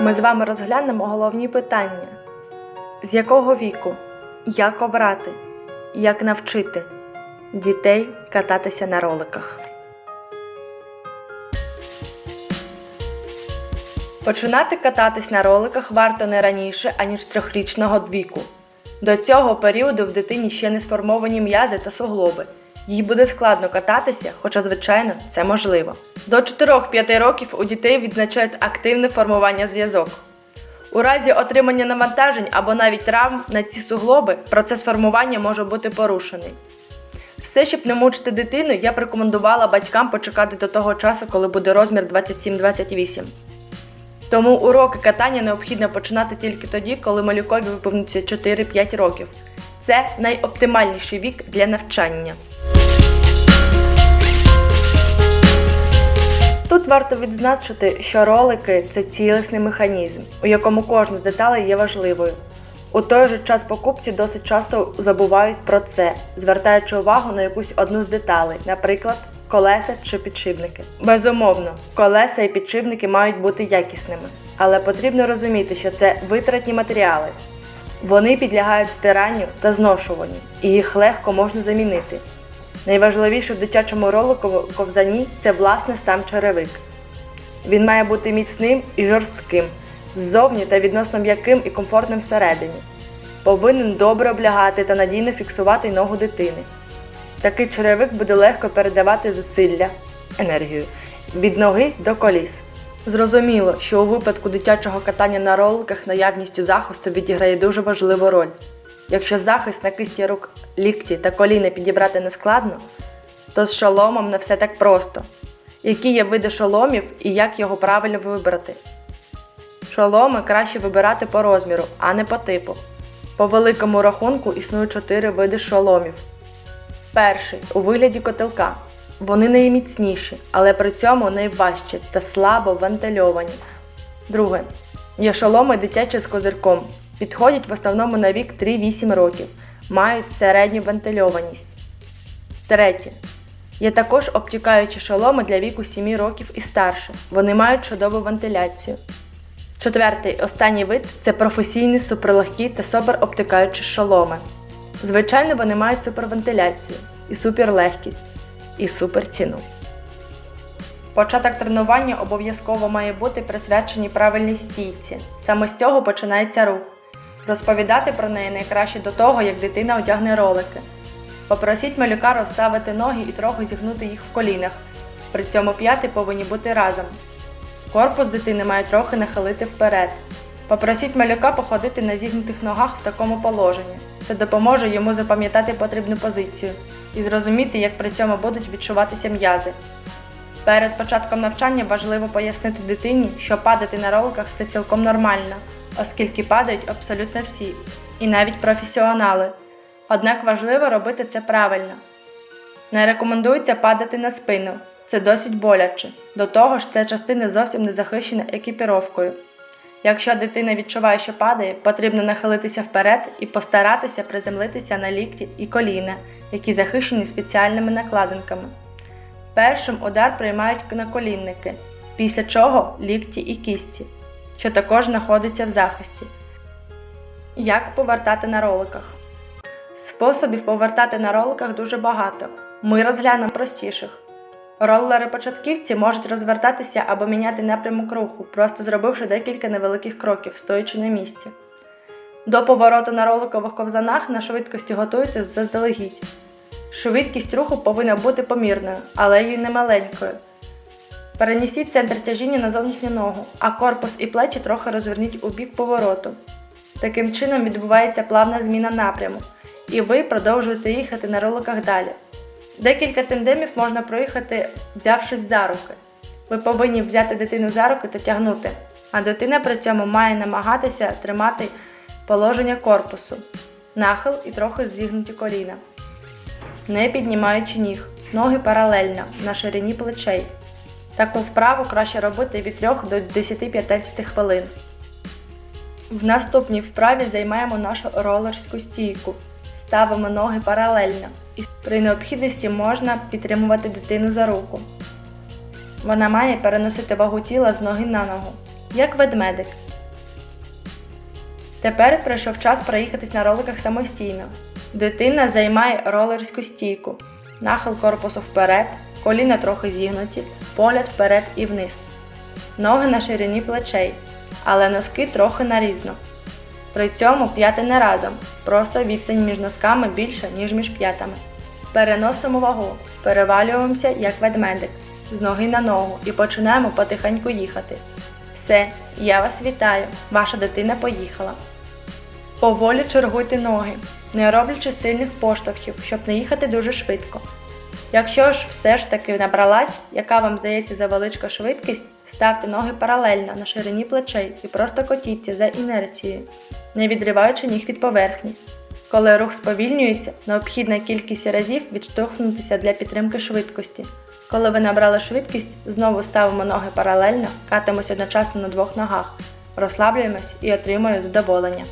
Ми з вами розглянемо головні питання: з якого віку, як обрати, як навчити дітей кататися на роликах. Починати кататись на роликах варто не раніше, аніж трьохрічного віку. До цього періоду в дитині ще не сформовані м'язи та суглоби. Їй буде складно кататися, хоча, звичайно, це можливо. До 4-5 років у дітей відзначають активне формування зв'язок. У разі отримання навантажень або навіть травм на ці суглоби процес формування може бути порушений. Все, щоб не мучити дитину, я б рекомендувала батькам почекати до того часу, коли буде розмір 27-28. Тому уроки катання необхідно починати тільки тоді, коли малюкові виповниться 4-5 років. Це найоптимальніший вік для навчання. Варто відзначити, що ролики це цілісний механізм, у якому кожна з деталей є важливою. У той же час покупці досить часто забувають про це, звертаючи увагу на якусь одну з деталей, наприклад, колеса чи підшипники. Безумовно, колеса і підшипники мають бути якісними, але потрібно розуміти, що це витратні матеріали. Вони підлягають стиранню та зношуванню, і їх легко можна замінити. Найважливіше в дитячому роликовому ковзані це власне сам черевик. Він має бути міцним і жорстким, ззовні та відносно м'яким і комфортним всередині. Повинен добре облягати та надійно фіксувати ногу дитини. Такий черевик буде легко передавати зусилля, енергію від ноги до коліс. Зрозуміло, що у випадку дитячого катання на роликах наявністю захисту відіграє дуже важливу роль. Якщо захист на кисті рук, лікті та коліна підібрати не складно, то з шоломом не все так просто. Які є види шоломів і як його правильно вибрати? Шоломи краще вибирати по розміру, а не по типу. По великому рахунку існує чотири види шоломів. Перший у вигляді котелка. Вони найміцніші, але при цьому найважчі та слабо вентильовані. Друге. Є шоломи дитячі з козирком. Підходять в основному на вік 3-8 років, мають середню вентильованість. Третє. Є також обтікаючі шоломи для віку 7 років і старше. Вони мають чудову вентиляцію. Четвертий, останній вид це професійні суперлегкі та суперобтикаючі шоломи. Звичайно, вони мають супервентиляцію, і суперлегкість, і суперціну. Початок тренування обов'язково має бути присвячений правильній стійці. Саме з цього починається рух. Розповідати про неї найкраще до того, як дитина одягне ролики. Попросіть малюка розставити ноги і трохи зігнути їх в колінах. При цьому п'яти повинні бути разом. Корпус дитини має трохи нахилити вперед. Попросіть малюка походити на зігнутих ногах в такому положенні. Це допоможе йому запам'ятати потрібну позицію і зрозуміти, як при цьому будуть відчуватися м'язи. Перед початком навчання важливо пояснити дитині, що падати на роликах це цілком нормально, оскільки падають абсолютно всі, і навіть професіонали. Однак важливо робити це правильно. Не рекомендується падати на спину, це досить боляче. До того ж, ця частина зовсім не захищена екіпіровкою. Якщо дитина відчуває, що падає, потрібно нахилитися вперед і постаратися приземлитися на лікті і коліна, які захищені спеціальними накладинками. Першим удар приймають наколінники, після чого лікті і кісті, що також знаходиться в захисті. Як повертати на роликах? Способів повертати на роликах дуже багато. Ми розглянемо простіших. Ролери-початківці можуть розвертатися або міняти напрямок руху, просто зробивши декілька невеликих кроків, стоячи на місці. До повороту на роликових ковзанах на швидкості готуються заздалегідь. Швидкість руху повинна бути помірною, але й не маленькою. Перенесіть центр тяжіння на зовнішню ногу, а корпус і плечі трохи розверніть у бік повороту. Таким чином відбувається плавна зміна напряму, і ви продовжуєте їхати на роликах далі. Декілька тандемів можна проїхати, взявшись за руки. Ви повинні взяти дитину за руки та тягнути, а дитина при цьому має намагатися тримати положення корпусу, нахил і трохи зігнуті коліна. Не піднімаючи ніг, ноги паралельно на ширині плечей. Таку вправу краще робити від 3 до 10-15 хвилин. В наступній вправі займаємо нашу ролерську стійку. Ставимо ноги паралельно і при необхідності можна підтримувати дитину за руку. Вона має переносити вагу тіла з ноги на ногу, як ведмедик. Тепер прийшов час проїхатись на роликах самостійно. Дитина займає ролерську стійку, нахил корпусу вперед, коліна трохи зігнуті, погляд вперед і вниз. Ноги на ширині плечей, але носки трохи нарізно. При цьому п'яти не разом, просто відстань між носками більша, ніж між п'ятами. Переносимо вагу, перевалюємося як ведмедик, з ноги на ногу і починаємо потихеньку їхати. Все, я вас вітаю, ваша дитина поїхала. Поволі чергуйте ноги, не роблячи сильних поштовхів, щоб не їхати дуже швидко. Якщо ж все ж таки набралась, яка вам здається завеличка швидкість, ставте ноги паралельно на ширині плечей і просто котіться за інерцією, не відриваючи ніг від поверхні. Коли рух сповільнюється, необхідна кількість разів відштовхнутися для підтримки швидкості. Коли ви набрали швидкість, знову ставимо ноги паралельно, катимось одночасно на двох ногах, розслаблюємось і отримуємо задоволення.